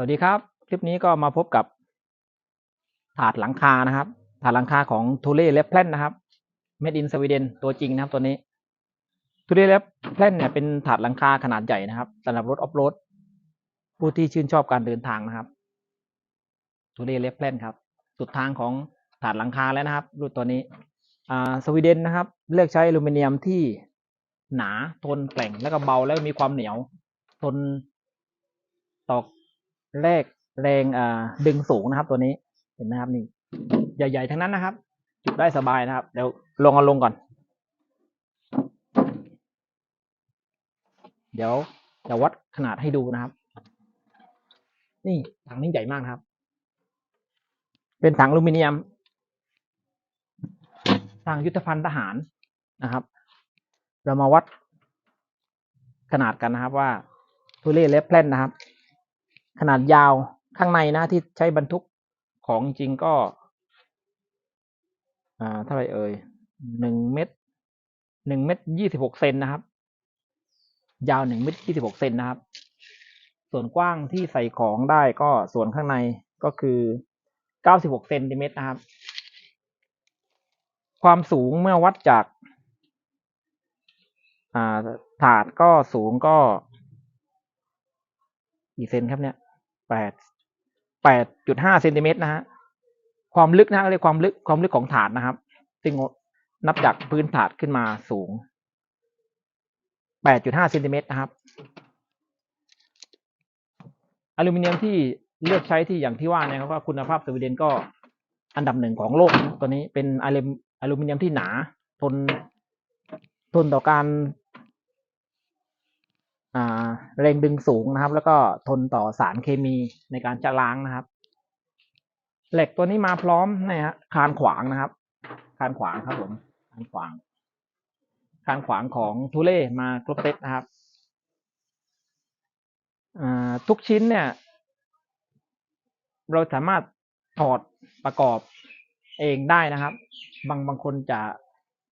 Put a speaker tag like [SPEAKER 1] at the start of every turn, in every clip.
[SPEAKER 1] สวัสดีครับ คลิปนี้ก็มาพบกับ ถาดหลังคานะครับ ถาดหลังคาของทูเล่เลฟแพลนนะครับเมดินสวีเดนตัวจริงนะครับตัวนี้ทูเล่เลฟแพลนเนี่ยเป็นถาดหลังคาขนาดใหญ่นะครับสำหรับรถออฟโรดผู้ที่ชื่นชอบการเดินทางนะครับทูเล่เลฟแพลนครับ สุดทางของถาดหลังคาแล้วนะครับรุ่นตัวนี้อ่าสวีเดนนะครับ เลือกใช้อลูมิเนียมที่หนาทนแกร่งแล้วก็เบาแล้วมีความเหนียว ทนต่อ แรกแรงอ่าดึงสูงนะครับ ตัวนี้เห็นไหมครับนี่ ใหญ่ๆทั้งนั้นนะครับ จุดได้สบายนะครับ เดี๋ยวลงเอาลงก่อน เดี๋ยวจะวัดขนาดให้ดูนะครับ นี่ถังนี้ใหญ่มากครับ เป็นถังอลูมิเนียมทางยุทธภัณฑ์ทหารนะครับ เรามาวัดขนาดกันนะครับว่าทูเล่เลฟแพลนนะครับ ขนาดยาวข้างในนะที่ใช้บรรทุกของจริงก็ อ่าเท่าไรเอ่ยหนึ่งเมตรหนึ่งเมตรยี่สิบหกเซนนะครับ ยาวหนึ่งเมตรยี่สิบหกเซนนะครับ ส่วนกว้างที่ใส่ของได้ก็ส่วนข้างในก็คือเก้าสิบหกเซนติเมตรนะครับ ความสูงเมื่อวัดจาก อ่าถาดก็สูงก็กี่เซนครับเนี่ย แปดแปดจุดห้าเซนติเมตรนะฮะความลึกนะเรียกความลึกความลึกของถาดนะครับซึ่งนับจากพื้นถาดขึ้นมาสูงแปดจุดห้าเซนติเมตรนะครับ อลูมิเนียมที่เลือกใช้ที่อย่างที่ว่านะครับว่าคุณภาพสวีเดนก็อันดับหนึ่งของโลกตัวนี้เป็นอลูอลูมิเนียมที่หนา ทนทนต่อการ แรงดึงสูงนะครับ แล้วก็ทนต่อสารเคมีในการจะล้างนะครับ เหล็กตัวนี้มาพร้อมนะฮะคานขวางนะครับ คานขวางครับผมคานขวาง คานขวางของทูเล่มาครบเซตนะครับทุกชิ้นเนี่ย เราสามารถถอดประกอบเองได้นะครับ บางบางคนจะ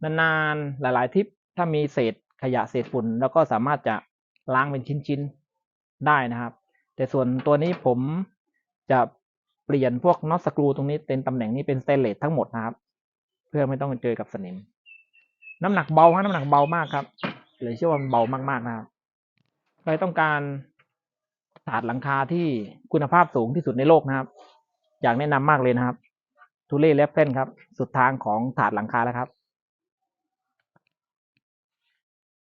[SPEAKER 1] นานๆหลาย ๆ ทิปถ้ามีเศษขยะเศษฝุ่น แล้วก็สามารถจะ ล้างเป็นชิ้นๆได้นะครับ แต่ส่วนตัวนี้ผมจะเปลี่ยนพวกน็อตสกรูตรงนี้เป็นตำแหน่งนี้เป็นสเตนเลสทั้งหมดนะครับ เพื่อไม่ต้องเจอกับสนิม น้ำหนักเบาฮะน้ำหนักเบามากครับเลยเชื่อว่ามันเบามากๆนะครับใครต้องการถาดหลังคาที่คุณภาพสูงที่สุดในโลกนะครับ อยากแนะนำมากเลยนะครับทูเล่เลฟเฟนครับ สุดทางของถาดหลังคาแล้วครับ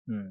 [SPEAKER 1] อืม